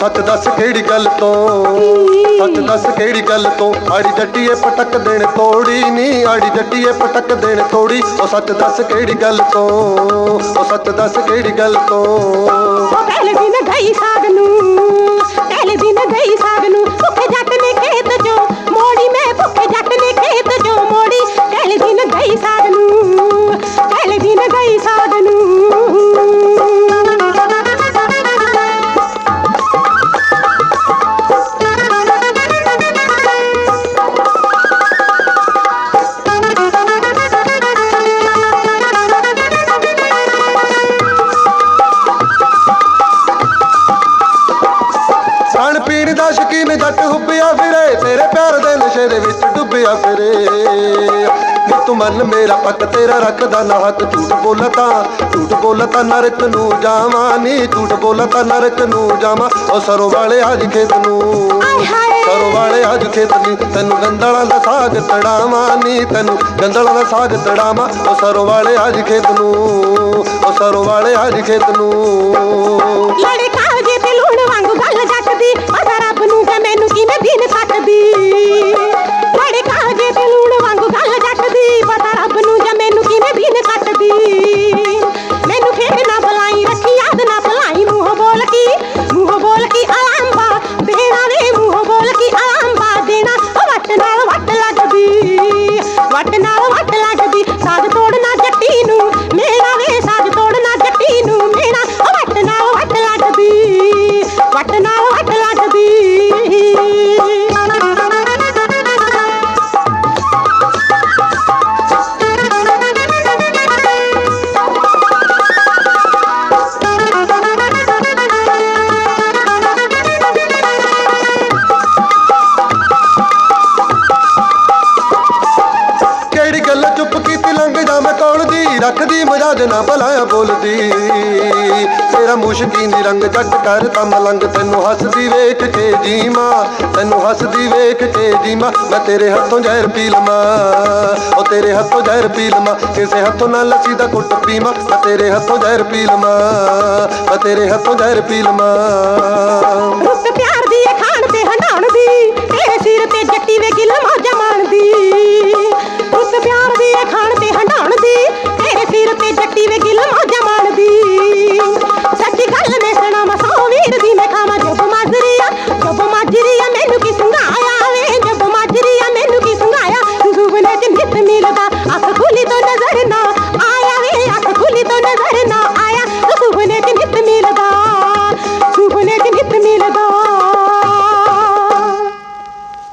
ਕਿਹੜੀ ਗੱਲ ਤੋਂ? ਸੱਚ ਦੱਸ ਕਿਹੜੀ ਗੱਲ ਤੋਂ? ਆੜੀ ਜੱਟੀਏ ਪਟਕ ਦੇਣ ਤੋੜੀ ਨੀ, ਆੜੀ ਜੱਟੀਏ ਪਟਕ ਦੇਣ ਤੋੜੀ। ਉਹ ਸੱਚ ਦੱਸ ਕਿਹੜੀ ਗੱਲ ਤੋਂ? ਉਹ ਸੱਚ ਦੱਸ ਕਿਹੜੀ ਗੱਲ ਤੋਂ? ਉਹ ਪਹਿਲੇ ਦਿਨ ਗਈ ਸਾਗ ਨੂੰ, ਪਹਿਲੇ ਦਿਨ ਗਈ ਸਾਗ ਨੂੰ ਭੁੱਖੇ ਜੱਟ ਨੇ ਖੇਤ ਜੋ ਮੋੜੀ, ਮੈਂ ਭੁੱਖੇ ਜੱਟ ਨੇ ਖੇਤ ਜੋ ਮੋੜੀ। ਪਹਿਲੇ ਦਿਨ ਗਈ ਸਾਗ ਨੂੰ, ਪਹਿਲੇ ਦਿਨ ਗਈ ਫਿਰੇ ਤੇਰੇ ਪਿਆਰ ਦੇ ਨਸ਼ੇ ਦੇ ਵਿੱਚ ਡੁੱਬਿਆ ਫਿਰੇ ਤੂੰ ਮਨ ਮੇਰਾ ਪੱਕ ਤੇਰਾ ਰੱਖਦਾ ਨਾ ਹੱਕ। ਝੂਠ ਬੋਲਤਾ ਝੂਠ ਬੋਲਤਾ ਨਰਕ ਨੂੰ ਜਾਵਾਂ ਨੀ। ਝੂਠ ਬੋਲਤਾ ਨਰਕ ਨੂੰ ਜਾਵਾਂ। ਉਹ ਸਰੋਂ ਵਾਲੇ ਅੱਜ ਖੇਤ ਨੂੰ। ਸਰੋਂ ਵਾਲੇ ਅੱਜ ਖੇਤ ਨੀ। ਤੈਨੂੰ ਗੰਦਲਾਂ ਦਾ ਸਾਗ ਤੜਾਵਾਂ ਨੀ। ਤੈਨੂੰ ਗੰਦਲਾਂ ਦਾ ਸਾਗ ਤੜਾਵਾਂ। ਉਹ ਸਰੋਂ ਵਾਲੇ ਅੱਜ ਖੇਤ ਨੂੰ। ਉਹ ਸਰੋਂ ਵਾਲੇ ਅੱਜ ਖੇਤ ਨੂੰ। ਕੀਤੀ ਮੈਂ ਕੌਣ ਦੀ? ਰੱਖਦੀ ਮਜਾਜ ਨਾ ਭਲਾਇਆ ਬੋਲਦੀ। ਤੇਰਾ ਮੁਸ਼ਕੀ ਰੰਗ ਜੱਟ ਕਰਦਾ ਮਲੰਗ ਤੈਨੂੰ ਹੱਸਦੀ ਵੇਖ ਕੇ ਜੀਮਾ ਤੈਨੂੰ ਹੱਸਦੀ ਵੇਖ ਕੇ ਜੀਮਾ ਮੈਂ ਤੇਰੇ ਹੱਥੋਂ ਜ਼ਹਿਰ ਪੀ ਲਵਾਂ। ਉਹ ਤੇਰੇ ਹੱਥੋਂ ਜ਼ਹਿਰ ਪੀ ਲਵਾਂ, ਕਿਸੇ ਹੱਥੋਂ ਨਾ ਲੱਸੀ ਦਾ ਘੁੱਟ ਪੀਵਾਂ, ਮੈਂ ਤੇਰੇ ਹੱਥੋਂ ਜ਼ਹਿਰ ਪੀ ਲਵਾਂ, ਮੈਂ ਤੇਰੇ ਹੱਥੋਂ ਜ਼ਹਿਰ ਪੀ ਲਵਾਂ। ਰੁੱਤ ਪਿਆਰ ਸੱਟੀ ਵੇ ਗਿੱਲ ਮੋਜਾ ਮਾਣਦੀ। ਸੱਚੀ ਗੱਲ ਮੈਂ ਸੁਣਾ ਮਸਾਂ ਵੀਰ ਦੀ ਮੈਂ ਖਾਵਾਂ ਜਬ ਮਾਜਰੀਆ ਜਬ ਮਾਜਰੀਆ ਮੈਨੂੰ ਕੀ ਸੰਘਾਇਆ ਵੇ, ਜਬ ਮਾਜਰੀਆ ਮੈਨੂੰ ਕੀ ਸੰਘਾਇਆ ਰੂਬਨੇ ਚ ਨਿਤ ਮਿਲਦਾ